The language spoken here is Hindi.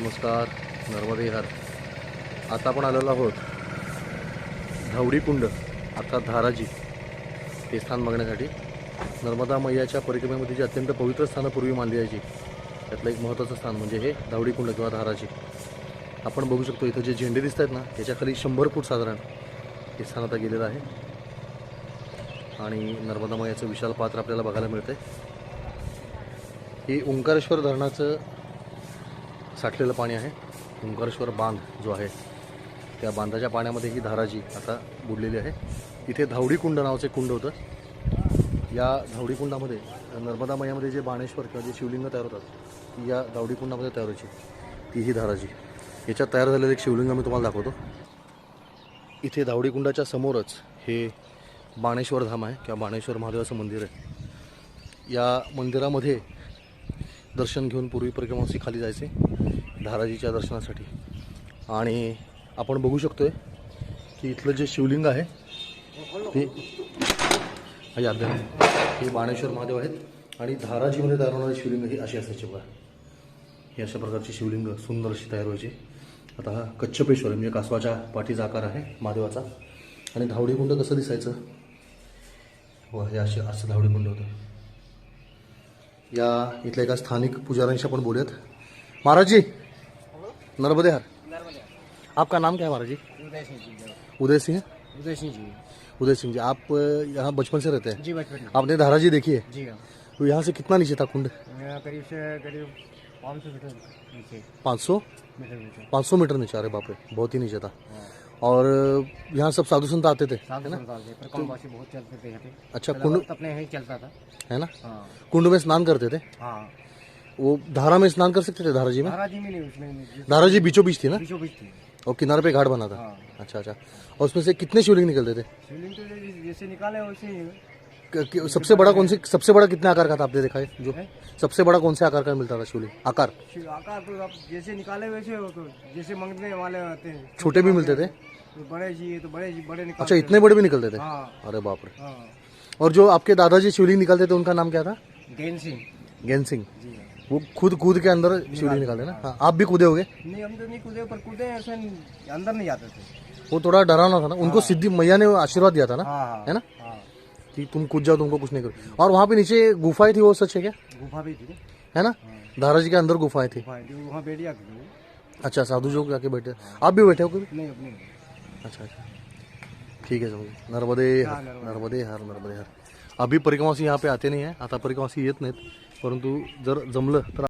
नमस्कार नर्मदे हर आता आपण आलेलो आहोत धावडीकुंड अर्थात धाराजी हे स्थान बघण्यासाठी. नर्मदा मैयाच्या परिक्रमेमध्ये जी अत्यंत पवित्र स्थानं पूर्वी मानली जायची त्यातलं एक महत्त्वाचं स्थान म्हणजे हे धावडीकुंड किंवा धाराजी. आपण बघू शकतो इथं जे झेंडे दिसत आहेत ना त्याच्याखाली शंभर फूट साधारण हे स्थान आता गेलेलं आहे. आणि नर्मदा मैयाचं विशाल पात्र आपल्याला बघायला मिळतंय. हे ओंकारेश्वर धरणाचं साठलेलं पाणी आहे. ओंकारेश्वर बांध जो आहे त्या बांधाच्या पाण्यामध्ये ही धाराजी आता बुडलेली आहे. इथे धावडी कुंड नावाचं एक कुंड होतं. या धावडी कुंडामध्ये नर्मदा मैयामध्ये जे बाणेश्वर किंवा जे शिवलिंग तयार होतात ती या धावडी कुंडामध्ये तयार व्हायची ती ही धाराजी. याच्यात तयार झालेलं एक शिवलिंग मी तुम्हाला दाखवतो. इथे धावडी कुंडाच्या समोरच हे बाणेश्वर धाम आहे किंवा बाणेश्वर महादेवाचं मंदिर आहे. या मंदिरामध्ये दर्शन घेऊन पूर्वी परिक्रमासी खाली जायचे धाराजीच्या दर्शनासाठी. आणि आपण बघू शकतोय की इथलं जे शिवलिंग आहे ते याद हे बाणेश्वर महादेव आहेत आणि धाराजीमध्ये तयार होणारे शिवलिंग ही अशी असायचे बघा. हे अशा प्रकारचे शिवलिंग सुंदर अशी तयार व्हायची. आता हा कच्छपेश्वर म्हणजे कासवाच्या पाठीचा आकार आहे महादेवाचा. आणि धावडीकुंड कसं दिसायचं? व हे असे असं धावडीकुंड होतं. या इथल्या एका स्थानिक पुजाऱ्यांशी आपण बोलूयात. महाराज जी नर्मदे हर आपका नाम क्या है महाराज जी उदय सिंह. जी उदय सिंह उदय सिंह जी उदय सिंह जी आप यहाँ बचपन से रहते हैं? जी बचपन आपने धाराजी देखी है? जी हाँ। तो यहाँ से कितना नीचे था कुंड? करीब से करीब पाँच सौ मीटर नीचे। 500 मीटर नीचे। 500 मीटर नीचे अरे बाप रे बहुत ही नीचे था। और यहाँ सब साधु संत आते थे पर कम वासी बहुत चलते थे यहाँ पे? अच्छा कुंड वक्त अपने यहीं चलता था। है ना? हाँ। कुंड में स्नान करते थे? हाँ। वो धारा में स्नान कर सकते थे धाराजी में? महाराज जी में नहीं उसमें नहीं, धाराजी बीचों बीच थी ना? बीचों बीच थी। और किनारे पे घाट बना था? हाँ। अच्छा अच्छा। और उसमें से कितने शिवलिंग निकलते थे? शिवलिंग तो जैसे- निकाले वैसे ही है। सबसे बड़ा कौन से सबसे बड़ा कितने आकार का था आपने देखा है जो है? सबसे बड़ा कौन से आकार का मिलता था शिवलिंग? आकार? आकार तो आप जैसे निकाले वैसे हो तो जैसे मंगने वाले आते हैं। छोटे भी मिलते थे? तो बड़े चाहिए तो बड़े जी बड़े निकाल अच्छा इतने बड़े भी निकलते थे? हाँ। अरे बाप रे। हाँ। और जो आपके दादाजी शिवलिंग निकालते थे उनका नाम क्या था? गैन सिंह। गैन सिंह। जी हाँ। वो खुद कूद के अंदर शिवलिंग निकाले ना? हाँ। आप भी कूदे होगे? नहीं हम तो नहीं कूदे पर कूदे ऐसे अंदर नहीं जाते थे। वो थोड़ा डरावना था ना? उनको सिद्धि मैया ने आशीर्वाद दिया था ना? हाँ हाँ। है ना? हाँ। कि तुम कूद जाओ तुमको कुछ नहीं करो। और वहाँ पे नीचे गुफाएँ थी वो सच है क्या? गुफा भी थी। है ना? दादाजी के अंदर गुफाएँ थी। वहाँ बैठ जाते अच्छा साधु जो जाके बैठे। आप भी बैठे हो कभी? नहीं अपने अच्छा अच्छा। ठीक है समझ नर्मदे हाँ, हर नर्मदे. नर्मदे हर नर्मदे हर। अभी परिक्रमासी यहाँ पे आते नहीं है आता परिक्रमासी ये नाहीत परंतु जर जमलं तर